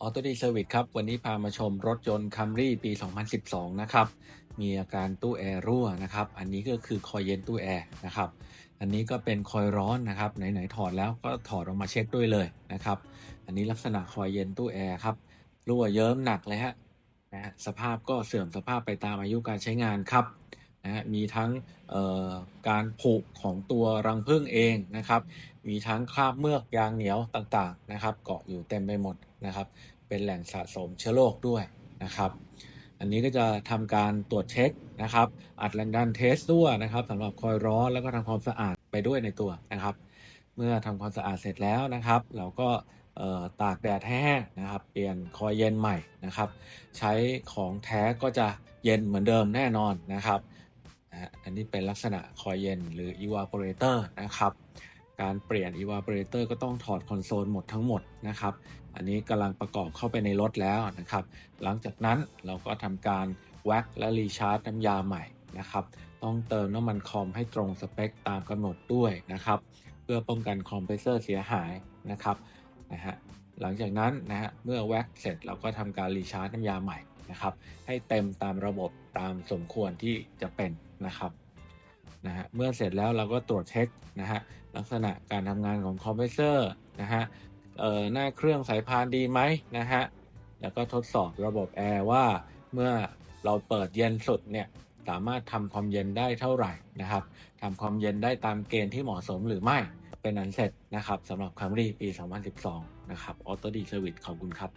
ออโตดีเซอร์วิสครับ วันนี้พามาชมรถยนต์คัมรี่ปี 2012 นะครับ มีอาการตู้แอร์รั่วนะครับ อันนี้ก็คือคอยเย็นตู้แอร์นะครับ อันนี้ก็เป็นคอยร้อนนะครับ ไหน ๆ ถอดแล้วก็ถอดออกมาเช็คด้วยเลยนะครับ อันนี้ลักษณะคอยเย็นตู้แอร์ครับรั่วเยิ้มหนักเลยฮะนะฮะสภาพก็เสื่อมสภาพไปตามอายุการใช้งานครับนะฮะมีทั้งเอ่อการผุของตัวรังผึ้งเองนะครับ มีทั้งคราบเมือกยางเหนียวต่างๆนะครับ เกาะอยู่เต็มไปหมด นะครับ เป็นแหล่งสะสมเชื้อโรคด้วยนะครับ อันนี้ก็จะทำการตรวจเช็คนะครับ อัดแรงดันเทสด้วยนะครับสำหรับคอยร้อนแล้วก็ทำความสะอาดไปด้วยในตัวนะครับ เมื่อทำความสะอาดเสร็จแล้วนะครับ เราก็ตากแดดแห้งนะครับ เปลี่ยนคอยเย็นใหม่นะครับ ใช้ของแท้ก็จะเย็นเหมือนเดิมแน่นอนนะครับ อันนี้เป็นลักษณะคอยเย็นหรือ evaporator นะครับ การเปลี่ยน evaporator ก็ต้องถอดคอนโซลหมดทั้งหมดนะครับ อันนี้กำลังประกอบเข้าไปในรถแล้วนะครับ หลังจากนั้นเราก็ทำการแว็กและรีชาร์จน้ำยาใหม่นะครับ ต้องเติมน้ำมันคอมให้ตรงสเปคตามกำหนดด้วยนะครับ เพื่อป้องกันคอมเพรสเซอร์เสียหายนะครับนะฮะหลังจากนั้นนะฮะเมื่อแว็กเสร็จเราก็ทำการรีชาร์จน้ำยาใหม่นะครับ ให้เต็มตามระบบตามสมควรที่จะเป็นนะครับ นะฮะเมื่อเสร็จแล้วเราก็ตรวจเช็คนะฮะลักษณะการทำงานของคอมเพรสเซอร์นะฮะเอ่อหน้าเครื่องสายพานดีไหมนะฮะแล้วก็ทดสอบระบบแอร์ว่าเมื่อเราเปิดเย็นสุดเนี่ยสามารถทำความเย็นได้เท่าไหร่นะครับทำความเย็นได้ตามเกณฑ์ที่เหมาะสมหรือไม่เป็นอันเสร็จนะครับสำหรับ Camry ปี 2012 นะครับ Auto D Service ขอบคุณครับ